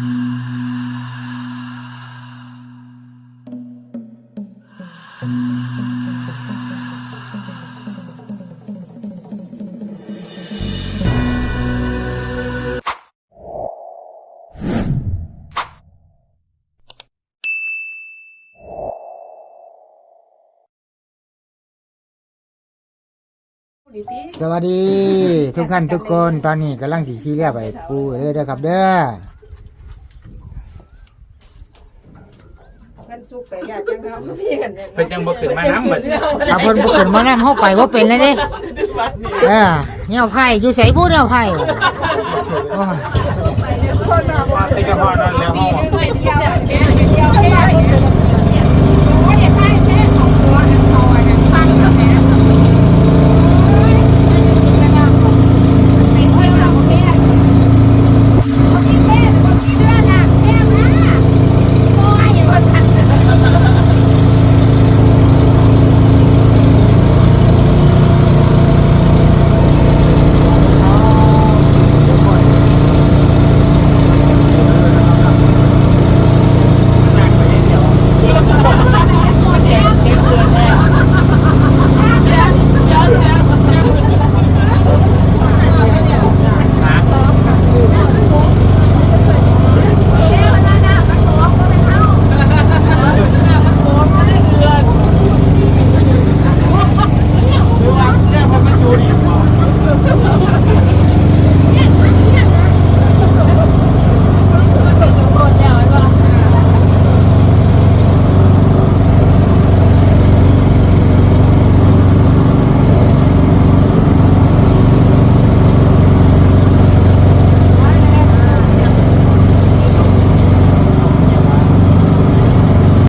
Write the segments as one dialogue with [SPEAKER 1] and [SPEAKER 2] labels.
[SPEAKER 1] สวัสดีทุกท่านทุกคนตอนนี้กำลังสีขี้เรียบไปปูเอ้ยเด้อครับเด้อ
[SPEAKER 2] กัน สุกไปอยากจังเอาพี่กันเนี่ย
[SPEAKER 3] เพิ่นจังบ่ขึ้นมาน้ำบัด
[SPEAKER 1] ถ้าเพิ่นบ่ขึ้นมานํเฮาไปบ่เป็นเลยเด้เออแนวไผ่อยู่ไสผู้แนวไผ่โอ้ย
[SPEAKER 3] ว่าติกระพอนั่นแล้วเฮา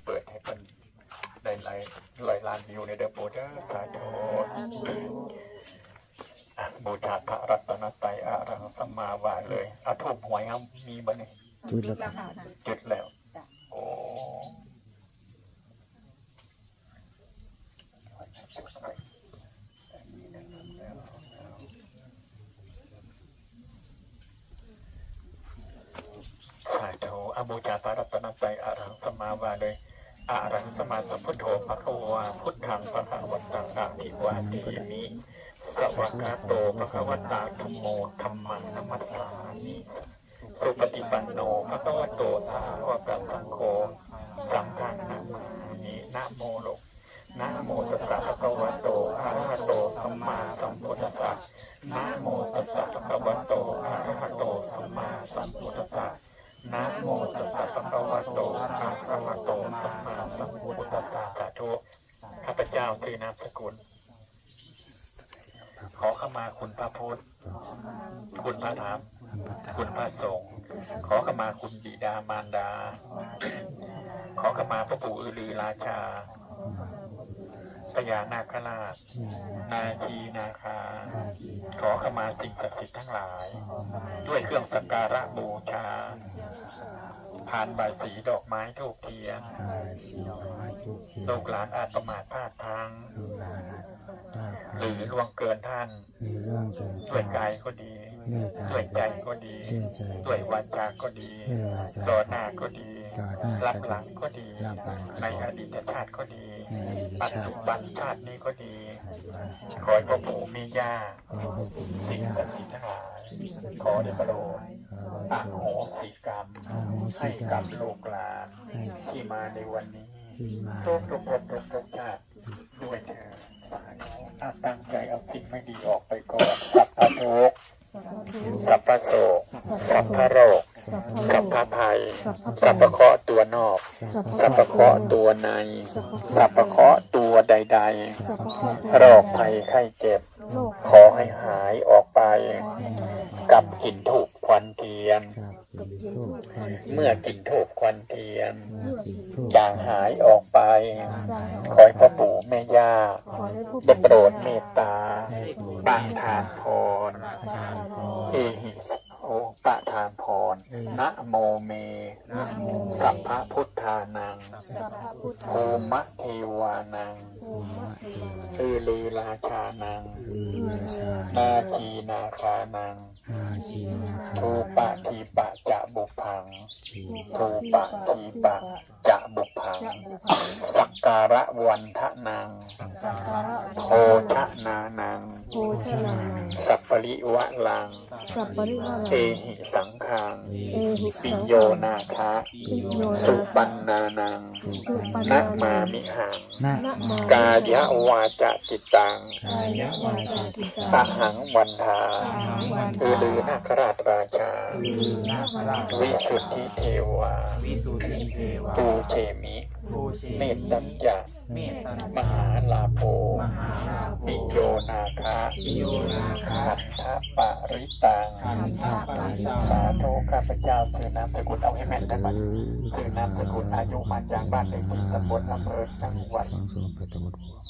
[SPEAKER 3] เปิดให้เพิ่นได้หลายร้อยล้านวิวในเด้อโปรเด้อสาธุอะบูชาพระรัตนตรัยอะระหังสัมมาวาเลยอาทูบหวยเอามีบ่เนี่ย
[SPEAKER 1] จุดแล้วครับ
[SPEAKER 3] จุดแล้ว โอ้สาธุ อบูชาพระรัตนตรัยอรหังสมมาวาเลยอรหังสมมาสัมพุทโธภะคะวาพุทธังภะคะวันตังอาภิวาเทมิสวัสดโตภะคะวตาธัมโมธัมมังนัมมัสสามิสุปฏิปันโนภะคะวโตสาวกสังโฆสังฆังนามานินะโมโลกนะโมตัสสะภะคะวะโตอะระหะโตสัมมาสัมพุทธัสสะนะโมตัสสะภะคะวะโตอะระหะโตสัมมาสัมพุทธัสสะนะโมตัสสะภะคะวะโตอะระหะโตสัมมาสัมพุทธัสสะสาธุข้าพเจ้าชื่อนามสกุล ขอขมาคุณพระพุทธ คุณพระธรรม คุณพระ สงฆ์ขอขมาคุณบิดามารดา ขอขมาพระปู่อือลือราชาพญานาคราช นาคีนาคา ขอขมาสิ่งศักดิ์สิทธิ์ทั้งหลาย ด้วยเครื่องสักการะบูชาผ่านใบายสีดอกไม้ทูกเทียนลูกหลานอาจประมาทพลาดทาง หรือล่วงเกินท่าน
[SPEAKER 1] มีเรื่องเกิน
[SPEAKER 3] ด้วยกายก็ดี
[SPEAKER 1] ด้วยกาย
[SPEAKER 3] ด้วยใจก็ดี
[SPEAKER 1] ด้วยใจ
[SPEAKER 3] ด้วยวาจาก็ดี
[SPEAKER 1] ด้วยวาจา
[SPEAKER 3] ต่อหน้าก็ดี
[SPEAKER 1] ต่อหน้า
[SPEAKER 3] รับหลังก็ดี
[SPEAKER 1] รับหลังก็ดี
[SPEAKER 3] ในอดีตชาติก็ดี
[SPEAKER 1] ในอดีต
[SPEAKER 3] ปัจ
[SPEAKER 1] ชา
[SPEAKER 3] จุ
[SPEAKER 1] ติ
[SPEAKER 3] บันชาตินี้ก็ดีขอให้พ่อปู่มีย่า
[SPEAKER 1] ขอพระปู่
[SPEAKER 3] สิ่ง
[SPEAKER 1] ย่า
[SPEAKER 3] ศักดิ์สิทธิ์ทั้งหลายขอได้ประโลด
[SPEAKER 1] ขอ
[SPEAKER 3] อ
[SPEAKER 1] พระ
[SPEAKER 3] โห
[SPEAKER 1] ปู่
[SPEAKER 3] สิกรรม
[SPEAKER 1] อโหสิ
[SPEAKER 3] ให้
[SPEAKER 1] กรร
[SPEAKER 3] กั
[SPEAKER 1] ม
[SPEAKER 3] บลูกหลาน
[SPEAKER 1] ให้
[SPEAKER 3] ที่มาในวันนี้
[SPEAKER 1] ที่มา
[SPEAKER 3] ทุกทุกภพทุกทุกชาติด้วยเธอญสาธุถ้าตั้งใจเอาสิ่งไม่ดีออกไปก่อนสัพพะทุกข์ สัพพะโศกสัพพะโรค สัพพะภัย สัพพะเคราะห์ตัวนอก สัพพะเคราะห์ตัวใน สัพพะเคราะห์ตัวใด ๆ โรคภัยไข้เจ็บ ขอให้หายออกไป กับกลิ่นถูกควันเทียน
[SPEAKER 1] กับกินทูบควัน
[SPEAKER 3] เมื่อกลิ่นถูกควันเทียน
[SPEAKER 1] เมื่อกินทูบ
[SPEAKER 3] จางหายออกไป
[SPEAKER 1] จางหาย
[SPEAKER 3] ขอให้พ่อปู่แม่ย่าได้โปรดเมตตาบังทานพร
[SPEAKER 1] ทานพร
[SPEAKER 3] เอหิสโอ ปะทานพรนะโมเม
[SPEAKER 1] นะโม
[SPEAKER 3] สัพพะพุทธานัง
[SPEAKER 1] สัพพะพุทธ
[SPEAKER 3] ภูมะเทวานัง
[SPEAKER 1] ภูมิเทว
[SPEAKER 3] อือลือราชานัง
[SPEAKER 1] คือราชา
[SPEAKER 3] นาคีนาคานัง
[SPEAKER 1] นาคีนาคา
[SPEAKER 3] ทูปะทีปะจะบุพัง
[SPEAKER 1] ทีะ
[SPEAKER 3] ทีปะจะบุพัง
[SPEAKER 2] จะบุพัง
[SPEAKER 3] สักการะวันทะนัง
[SPEAKER 2] สักการะ
[SPEAKER 3] โพชะนานัง
[SPEAKER 2] โภชนานัง
[SPEAKER 3] สัพปริวะลัง
[SPEAKER 2] สัพปริวา
[SPEAKER 3] เอ
[SPEAKER 2] รัง
[SPEAKER 3] หิสังขัง
[SPEAKER 2] เอหิ
[SPEAKER 3] ปิ
[SPEAKER 2] สัง
[SPEAKER 3] โยนาคะ
[SPEAKER 2] ปิโย
[SPEAKER 3] สุ
[SPEAKER 2] นา
[SPEAKER 3] ปันนานัง
[SPEAKER 2] สุปัน
[SPEAKER 3] นะ
[SPEAKER 2] นา
[SPEAKER 3] มา
[SPEAKER 2] นัง
[SPEAKER 3] มิหัง
[SPEAKER 1] นะ
[SPEAKER 2] นะมากา
[SPEAKER 3] ยะวาจจิตตัง
[SPEAKER 2] กายวาจาจิต
[SPEAKER 3] อ
[SPEAKER 2] ตัง
[SPEAKER 3] หังวันทา
[SPEAKER 2] อาหังวัน
[SPEAKER 3] อือลือนาคราชราชา
[SPEAKER 2] ลือนาคราช
[SPEAKER 3] วิสุทธิเทวา
[SPEAKER 4] วิสุทธิเทวา
[SPEAKER 3] ปูเชมิ
[SPEAKER 4] ภูเช
[SPEAKER 3] เนตตัญญะ
[SPEAKER 4] เมตตัญ
[SPEAKER 3] มหาลาโภ
[SPEAKER 4] มหาราโภ
[SPEAKER 3] ปิโยนาคะ
[SPEAKER 4] ปิโยนาคะ
[SPEAKER 3] ขันธปริตัง
[SPEAKER 4] คันธปริตัง
[SPEAKER 3] สาธุข้าพเจ้าชื่อนามสกุลเอาให้แม่นได้ไหมชื่อนามสกุลอายุมาจากบ้านเลขที่ตำบลอำเภอจังหวัด
[SPEAKER 1] สองส่วนไปตะวันตก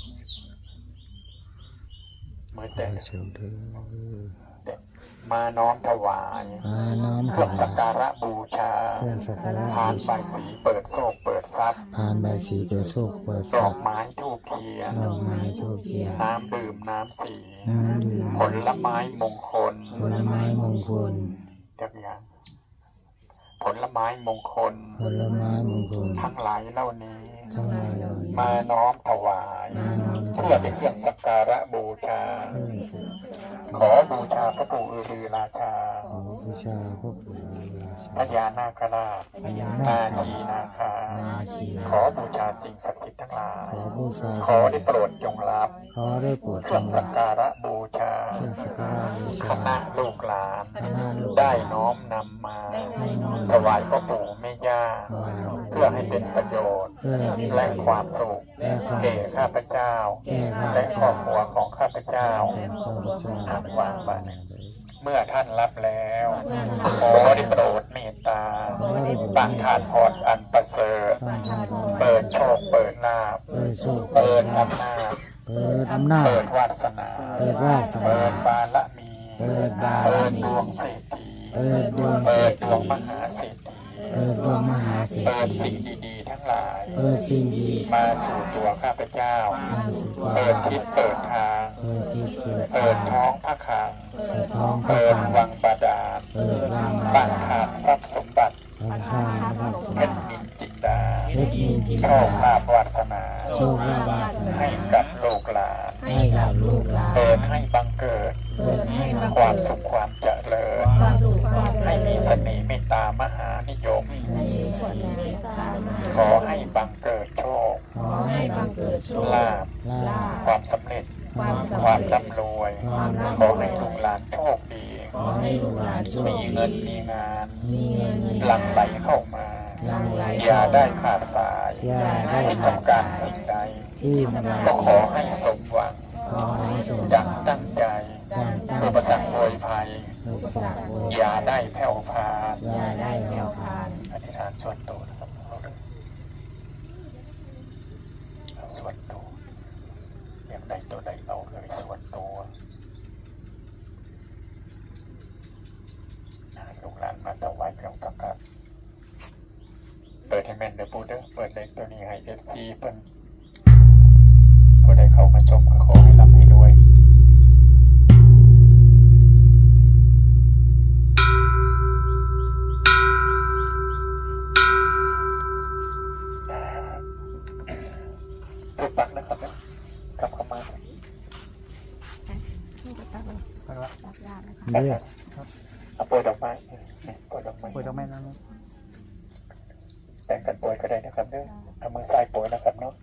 [SPEAKER 3] เมื่อแต่
[SPEAKER 1] เชียวเด้อ
[SPEAKER 3] มาน้อมถวาย
[SPEAKER 1] มาน้อม
[SPEAKER 3] เค
[SPEAKER 1] ถ
[SPEAKER 3] รื่องสั
[SPEAKER 1] วากย
[SPEAKER 3] การะบูชา
[SPEAKER 1] เครื่องสักการะ
[SPEAKER 3] ทานใบสีเปิดโชคเปิดทรัพย์
[SPEAKER 1] ผ่านใบสีเปิดโศกเปิด
[SPEAKER 3] ด
[SPEAKER 1] สั
[SPEAKER 3] อบกไม้ทูบเทียน
[SPEAKER 1] ดอกไม้ทูบเทียน
[SPEAKER 3] น้ำดื่มน้ำสี
[SPEAKER 1] น้ำดื่ม
[SPEAKER 3] ผลไม้มงคล
[SPEAKER 1] ผลไม้มงคล
[SPEAKER 3] จักอย่างผลไม้มงคล
[SPEAKER 1] ผลไม้มงคล
[SPEAKER 3] ทั้งหลายเหล่านี้
[SPEAKER 1] ทั้งหลายเหล่านี้
[SPEAKER 3] มาน้อมถวาย
[SPEAKER 1] มาน้อมถ
[SPEAKER 3] เพื่อ
[SPEAKER 1] วาย
[SPEAKER 3] เป็นเครื่องสักการะบูชา
[SPEAKER 1] เพื่อสัก
[SPEAKER 3] ขอบูชาพระปู่อือรือราชา
[SPEAKER 1] ขอบูชาพระปู่ราชา
[SPEAKER 3] พญานาคราช
[SPEAKER 1] พญา
[SPEAKER 3] นา
[SPEAKER 1] นาค
[SPEAKER 3] คีนาคา
[SPEAKER 1] นาคี
[SPEAKER 3] ขอบูชาสิ่งศักดิ์สิทธิ์ทั้งหลาย
[SPEAKER 1] ขอบูชา
[SPEAKER 3] ขอได้โปรดจงรับ
[SPEAKER 1] ขอได้โปรด
[SPEAKER 3] เค
[SPEAKER 1] จ
[SPEAKER 3] รื่อง
[SPEAKER 1] ง
[SPEAKER 3] สั
[SPEAKER 1] รั
[SPEAKER 3] ก
[SPEAKER 1] บ
[SPEAKER 3] การะบูชา
[SPEAKER 1] เครื่องสักการะบู
[SPEAKER 3] ค
[SPEAKER 1] ชา
[SPEAKER 3] ณะลูกหลาน
[SPEAKER 1] คณะลูก
[SPEAKER 3] ได้น้อมนำมา
[SPEAKER 1] ให้น้อม
[SPEAKER 3] ถวายพระปู่แม่ย่า
[SPEAKER 1] ถวาย
[SPEAKER 3] เพื่อ ให้เป็นประโยชน์
[SPEAKER 1] เพื่อเป็น
[SPEAKER 3] และความสุข
[SPEAKER 1] และความ
[SPEAKER 3] แก่ข้าพเจ้า
[SPEAKER 1] แก่ข้าพ
[SPEAKER 3] และคร
[SPEAKER 1] เจ้า
[SPEAKER 3] อบครัวของข้าพเจ้า
[SPEAKER 1] และข้าพเจ้า
[SPEAKER 3] อ่านวางไปเมื่อท่านรับแล้วขอได้โปรดเมตตา
[SPEAKER 1] ขอได้โปรด
[SPEAKER 3] บังทานพรอันประเสริฐ
[SPEAKER 1] ตั้งทานพร
[SPEAKER 3] เปิดโชคเปิดลาภ
[SPEAKER 1] เปิดโชค
[SPEAKER 3] เปิดอำนาจ
[SPEAKER 1] เปิดอำนาจ
[SPEAKER 3] เปิดวาสนา
[SPEAKER 1] เปิดวาสนา
[SPEAKER 3] เปิดบารมี
[SPEAKER 1] เปิดบาร
[SPEAKER 3] เปิด
[SPEAKER 1] มี
[SPEAKER 3] ดวงเศรษฐี
[SPEAKER 1] เปิดดวงเศ
[SPEAKER 3] เปิ
[SPEAKER 1] ร
[SPEAKER 3] ด
[SPEAKER 1] ษ
[SPEAKER 3] ดวง
[SPEAKER 1] ฐี
[SPEAKER 3] มหาเศรษฐี
[SPEAKER 1] เปิดดวงมหาเศรษ
[SPEAKER 3] เปิด
[SPEAKER 1] ฐี
[SPEAKER 3] สิ่งดีๆทั้งหลาย
[SPEAKER 1] เปิดสิ่งดี
[SPEAKER 3] มาสู่ตัวข้าพเจ้า
[SPEAKER 1] มาสู่ตัว
[SPEAKER 3] เปิดทิศเปิดทาง
[SPEAKER 1] เปิดที่เปิด
[SPEAKER 3] เปิดท้องพระคลัง
[SPEAKER 1] เปิดท้องพระ
[SPEAKER 3] เปิด
[SPEAKER 1] คลัง
[SPEAKER 3] วังบาดาล
[SPEAKER 1] เปิดวาง
[SPEAKER 3] บั
[SPEAKER 1] บาง
[SPEAKER 3] ทานทรัพย์สมบัติ
[SPEAKER 1] เปิดทานนะครับสม
[SPEAKER 3] เพ
[SPEAKER 1] บั
[SPEAKER 3] ชร
[SPEAKER 1] ติ
[SPEAKER 3] นินจินดา
[SPEAKER 1] เพชรนินจิน
[SPEAKER 3] โช
[SPEAKER 1] ดา
[SPEAKER 3] คลาภวาสนา
[SPEAKER 1] โชคลาภวาสนา
[SPEAKER 3] ให้กับลูกหลาน
[SPEAKER 1] ให้กับลูกหลาน
[SPEAKER 3] เปิดให้บังเกิด
[SPEAKER 1] เปิดให้บัง
[SPEAKER 3] ค
[SPEAKER 1] เกิ
[SPEAKER 3] วาม
[SPEAKER 1] ด
[SPEAKER 3] สุขความเจ ให้มีส่
[SPEAKER 2] วนในตามหา
[SPEAKER 3] ขอให้บังเกิดโชค
[SPEAKER 1] ขอให้
[SPEAKER 2] ให้
[SPEAKER 1] บั
[SPEAKER 2] บั
[SPEAKER 1] ง
[SPEAKER 2] ง
[SPEAKER 1] เกิ
[SPEAKER 2] เกิ
[SPEAKER 1] ด
[SPEAKER 2] ด
[SPEAKER 1] โช
[SPEAKER 2] โช
[SPEAKER 1] ค
[SPEAKER 2] ค
[SPEAKER 3] ลาภ
[SPEAKER 1] ลาภ
[SPEAKER 3] ความสำเร็จ
[SPEAKER 2] ความสำ
[SPEAKER 3] ความ
[SPEAKER 2] เร็จ
[SPEAKER 3] ร่ำรวย
[SPEAKER 1] ความร่ำ
[SPEAKER 3] ขอให้ลูกหลานโชคดี
[SPEAKER 1] ขอให้ลูกหลานโชค
[SPEAKER 3] มี
[SPEAKER 1] ดี
[SPEAKER 3] เงินมีงาน
[SPEAKER 1] มีเงินมี
[SPEAKER 3] หลั่งไหลเข้ามา
[SPEAKER 1] หลั่งไหล
[SPEAKER 3] อย่าได้ขาดสาย
[SPEAKER 1] อย่าได้
[SPEAKER 3] ที่
[SPEAKER 1] ขา
[SPEAKER 3] ต้อ
[SPEAKER 1] ด
[SPEAKER 3] งการ
[SPEAKER 1] สาย
[SPEAKER 3] สิ่งใด
[SPEAKER 1] ที่มัน
[SPEAKER 3] ก็ขอให้สมหวัง
[SPEAKER 1] ขอให้สม
[SPEAKER 3] ดังตั้งใจ
[SPEAKER 1] ดังตั้ง
[SPEAKER 3] อุปสรรคโวยภัย
[SPEAKER 1] โดยสักโวย
[SPEAKER 3] อย่าได้แผ่วพราน
[SPEAKER 1] อย่าได้แผ่วพราน
[SPEAKER 3] อธิษฐารส่วนตัวนะครับเอาเลยส่วนตัวอย่างใดตัวใดเอาเลยส่วนตัวหลูกหลานมาถวายเครื่องสักการเปิดให้แม่นเด้อปูเด้อเปิดเลขตัวนี้ให้เอฟซีเพิ่น ถูกปักนะครับเนี่ยกลับเข้ามา
[SPEAKER 1] เลือก
[SPEAKER 3] เอาโปรยดอกไม้เนี่ยโปรยดอกไม้
[SPEAKER 4] ป่วยดอกไม้นั้น
[SPEAKER 3] แต่งกันโปรยก็ได้นะครับเนี่ยเอามือซ้ายโปรยนะครับเนาะ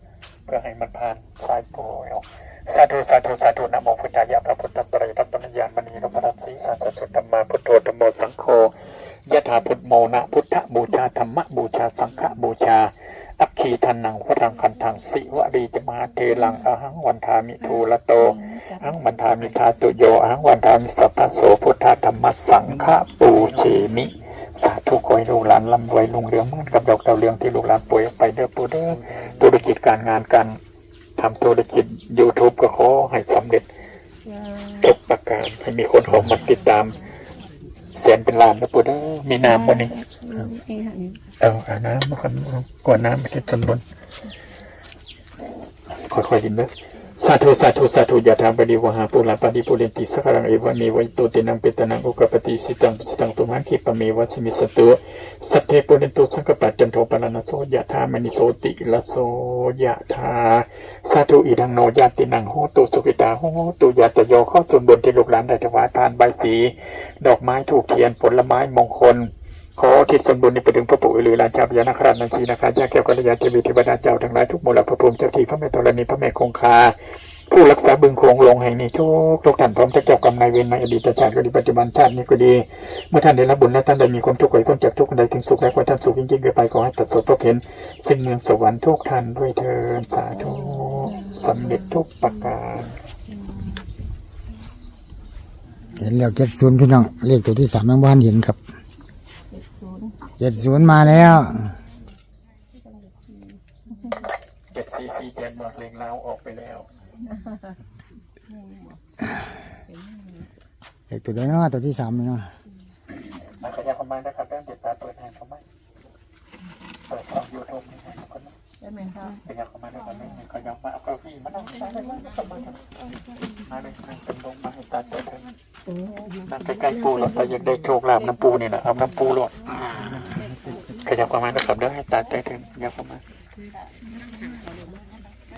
[SPEAKER 3] เพื่อให้มันผ่านซ้ายโปรยออกสาธุสาธุสาธุนะโมพุทธายะพระพุทธตรัยรัตนญาณมณีนพรัตน์ศรีสันสสุธรรมาพุทโธธรรมโมสังโฆยะถาพุทโมนะพุทธบูชาธรรมบูชาสังฆบูชา อัคคีทันนังวรังคันทังสิวรีจมาเทลังอหังวันทามิทูละโตอังวันทามิทาตุโยอังวันทามิสัพพะโสพุทธธรรมสังฆปูเชมิ สาธุขอให้ลูกหลานร่ำรวยลุงเรืองเหมือนกับดอกดาวเรืองที่ลูกหลานป่วยออกไปเด้อปูเด้อธุรกิจการงานการทำธุรกิจ YouTube ก็ขอให้สำเร็จทุกประการให้มีคนเข้ามาติดตาม แสนเป็นล้านนะปูเด้อมีน้ำวันนี้เอาอาน้ำมาคนกวนน้ำไปที่จนบนค่อยๆกินเด้อสสาธุสาธุสาธุยะธรรมปฏิวหาปุราปฏิปุเรนติสักการังเอวะเมวัยโตตินังเปตนังอุกปปติสิตังสิตังตุมันทิปเมวัสมิสตุสัพเพปุเรนตุสังกปัจจันโทปนานโสยะธามณิโสติละโสยะธาสาธุอิดังโนยาตินังโหตุสุขิตาโหตุยาตโยข้อส่วนบนที่ลูกหลานได้ถวายทานใบสี ดอกไม้ถูกเทียนผลไม้มงคล ขอทิศส่วนบุญนี้ไปถึงพระปู่อือลือราชาพญานาคราชนันทีนะคะญาแก้วกัลยาเทวีเทวดาเจ้าทั้งหลายทุกหมู่เหล่าพระภูมิเจ้าที่พระแม่ธรณีพระแม่คงคา ผู้รักษาบึงโคงลงแห่งนี้ทุกทุกท่านพร้อมทั้งเจ้ากรรมนายเวรในอดีตชาติก็ดีปัจจุบันชาตินี้ก็ดี เมื่อท่านได้รับบุญและท่านได้มีความทุกข์ไวพ้นจากทุกข์ใดถึงสุขและความท่านสุขยิ่งๆขึ้นไปขอให้ประสบพบเห็นสิ่งเมืองสวรรค์ทุกท่านด้วยเถิดสาธุสำเร็จทุกประการ
[SPEAKER 1] เห็นแล้วเจ็ดศูนย์พี่น้องเลขตัวที่สามยังบ้านเห็นครับ เจ็ดศูนย์มาแล้ว
[SPEAKER 3] เจ็ดสี่สี่เจ็ดหมดเลงเล้าออกไปแล้ว
[SPEAKER 1] เลขตัวใดเนาะตัวที่สามนี่เนาะ
[SPEAKER 3] มาเลยนั่งเป็นลงมาให้ตาเปิดเถอะนั่งใกล้ๆปูหลอดเราอยากได้โชคลาภน้ำปูนี่นะเอาน้ำปูหลอดขยับเข้ามานะครับเดี๋ยวให้ตาเปิดเถอะขยับเข้ามา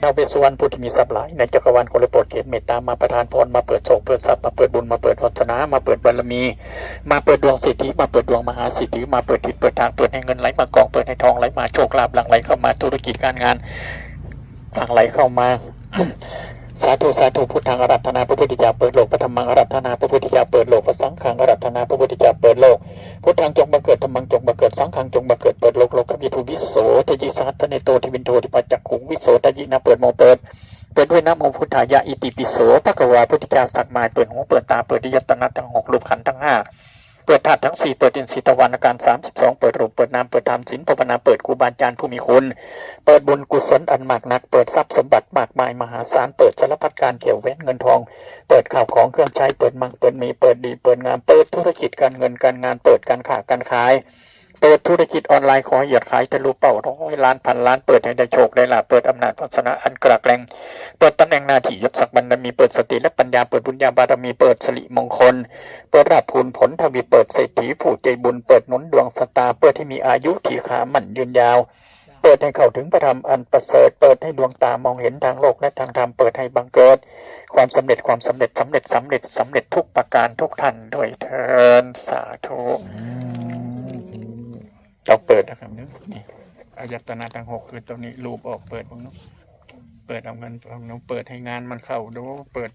[SPEAKER 3] เราเป็นสวรรค์ผู้ที่มีทรัพย์หลายในจักรวาลคนละโปรดเขตเมตตามาประทานพรมาเปิดโชคเปิดทรัพย์มาเปิดบุญมาเปิดวัฒนา มาเปิดบารมี มาเปิดดวงสิทธิมาเปิดดวงมหาสิทธิมาเปิดทิศเปิดทางเปิดให้เงินไหลมากองเปิดให้ทองไหลมาโชคลาภหลั่งไหลเข้ามาธุรกิจการงานหลั่งไหลเข้ามา สาธุสาธุพุทธังอรัตนาพระพุทธเจ้าเปิดโลกพระธรรมังอรัตนาพระพุทธเจ้าเปิดโลกพระสังฆังอรัตนาพระพุทธเจ้าเปิดโลกพุทธังจงบังเกิดธรรมังจงบังเกิดสังฆังจงบังเกิดเปิดโลกโลกวิทูวิโสทยิสัตตเนโตทิวินโททิปัจจักขุงวิโสทยินะเปิดโมเปิดเปิดด้วยน้ำโมพุทธายะอิติปิโสภะคะวาพุทธเจ้าสักมาเปิดหูเปิดตาเปิดดิยตนะทั้งหกรูปขันธ์ทั้งห้า เปิดธาตุทั้งสี่เปิดอินทรีย์ตะวันอาการสามสิบสองเปิดรูปเปิดนามเปิดธรรมสินภาวนาเปิดครูบาอาจารย์ผู้มีคุณ เปิดบุญกุศลอันมากนัก เปิดทรัพย์สมบัติมากมายมหาศาลเปิดสารพัดการเกี่ยวแว้นเงินทอง เปิดข่าวของเครื่องใช้เปิดมังเปิดมีเปิดดี เปิดงานเปิดธุรกิจการเงินการงานเปิดการค้าการขาย เปิดธุรกิจออนไลน์ขอให้ยดขายทะลุเป้าร้อยล้านพันล้านเปิดให้ได้โชคได้ลาภเปิดอำนาจวาสนาอันกระแกรงเปิดตำแหน่งหน้าที่ยศศักดิ์บรรดามีเปิดสติและปัญญาเปิดบุญญาบารมีเปิดสิริมงคล เปิดราบพูนผลทวีเปิดเศรษฐีผู้ใจบุญเปิดหนุนดวงสตาเปิดให้มีอายุที่ขาหมั่นยืนยาว เปิดให้เข้าถึงพระธรรมอันประเสริฐเปิดให้ดวงตามองเห็นทางโลกและทางธรรมเปิดให้บังเกิด ความสำเร็จความสำเร็จสำเร็จสำเร็จสำเร็จทุกประการทุกท่านด้วยเทินสาธุ เราเปิดนะครับนี่นี่อายตนะทั้งหกคือตัวนี้รูปออกเปิดบ้างเนาะเปิดเอาเงินเอาเนาะเปิดให้งานมันเข้าดูเปิด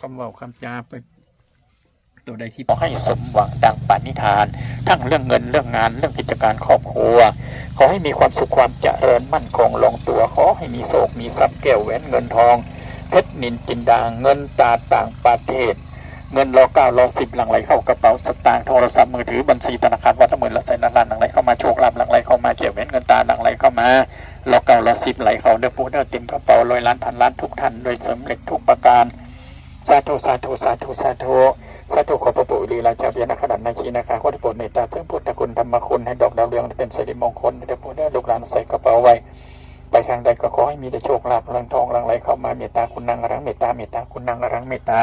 [SPEAKER 3] คำเว่าคำจาเปิดตัวใดที่ขอให้สมหวังดังปณิธาน ทั้งเรื่องเงินเรื่องงานเรื่องกิจการครอบครัว ขอให้มีความสุขความเจริญมั่นคงลงตัว ขอให้มีโศกมีทรัพย์แก้วแหวนเงินทองเพชรนินจินดาเงินตาต่างประเทศ เงินรอเก้ารอสิบหลังไหลเข้ากระเป๋าสตางค์โทรศัพท์มือถือบัญชีธนาคารวัดละหมื่นละแสนล้านหลังไหลเข้ามาโชคลาภหลังไหลเข้ามาเกี่ยวแหวนเงินตาหลังไหลเข้ามารอเก้ารอสิบไหลเข้าเดือปูเดือเต็มกระเป๋าร้อยล้านพันล้านทุกท่านโดยสำเร็จทุกประการสาธุสาธุสาธุสาธุสาธุขอพระปู่ลีลาเจ้าเบียนขนาดนาคีนะคะขอที่โปรดเมตตาเจ้าพุทธคุณธรรมคุณให้ดอกดาวเรืองเป็นสิริมงคลให้ได้ผู้ได้ลูกหลานใส่กระเป๋าไว้ไปทางใดก็ขอให้มีแต่โชคลาภลังทองลังไหลเข้ามาเมตตาคุณนางรังเมตตาเมตตาคุณนางรังเมตตา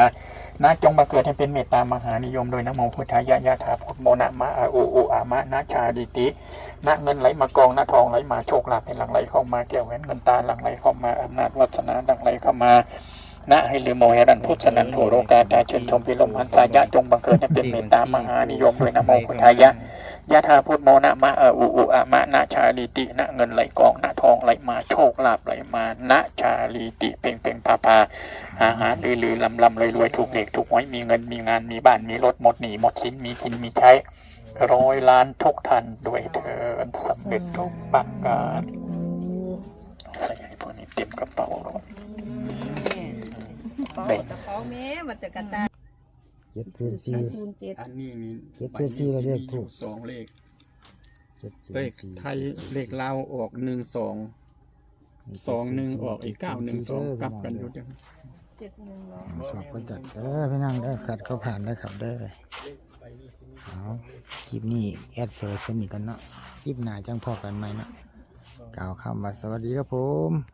[SPEAKER 3] นะจงมาเกิดให้เป็นเมตตามหานิยมโดยนะโมพุทธายะยะถาพุทโมนะมะอาอุอุอามะนะชาดิตินะเงินไหลมากองนะทองไหลมาโชคลาภให้หลังไหลเข้ามาแก้วแหวนเงินตาหลังไหลเข้ามาอำนาจวัฒนาหลังไหลเข้ามา นะให้ลืมโมเหรันพุทธสนันโถโรกาตาชนชมพิลมหันสายะจงบังเกิดให้เป็นเมตตามหานิยมด้วยนะโมพุทธายะยะธาพุทโมนะมะอาอุอุอะมะนะชาลีตินะเงินไหลกองนะทองไหลมาโชคลาภไหลมานะชาลีติเป่งเป่งพาพาหาหาลือลือลำลำรวยรวยถูกเด็กถูกหวยมีเงินมีงานมีบ้านมีรถหมดหนีหมดสินมีกินมีใช้ร้อยล้านทุกท่านด้วยเถิดสำเร็จทุกประการใส่ให้พวกนี้เต็มกระเป๋าเลย
[SPEAKER 2] เป้าตะเขาแม่มันจะกระตาย
[SPEAKER 1] เจ็ดศูนย์สี่
[SPEAKER 2] ศูนย์เจ็ด
[SPEAKER 3] อันนี้นี่
[SPEAKER 1] เจ็ดศูนย์สี่เลขถูก
[SPEAKER 3] สองเลข
[SPEAKER 1] เจ็ดศูน
[SPEAKER 3] เลข
[SPEAKER 1] ย์สี่
[SPEAKER 3] ไทยเลขลาวออกหนึ่งสองสองหนึ่งออกอีกเก้าหนึ่งสองกลับกันอยู่เดียว
[SPEAKER 2] เจ็ดหนึ่งร้อย
[SPEAKER 1] สอบก็จัดเออพี่นั่งได้อขัดเขาผ่านได้ครับได้อเอาคลิปนี้แอดเซอร์สนิทกันเนาะคลิปหน้าจังพอกันไหมเนาะกล่าวคำว่าสวัสดีครับผม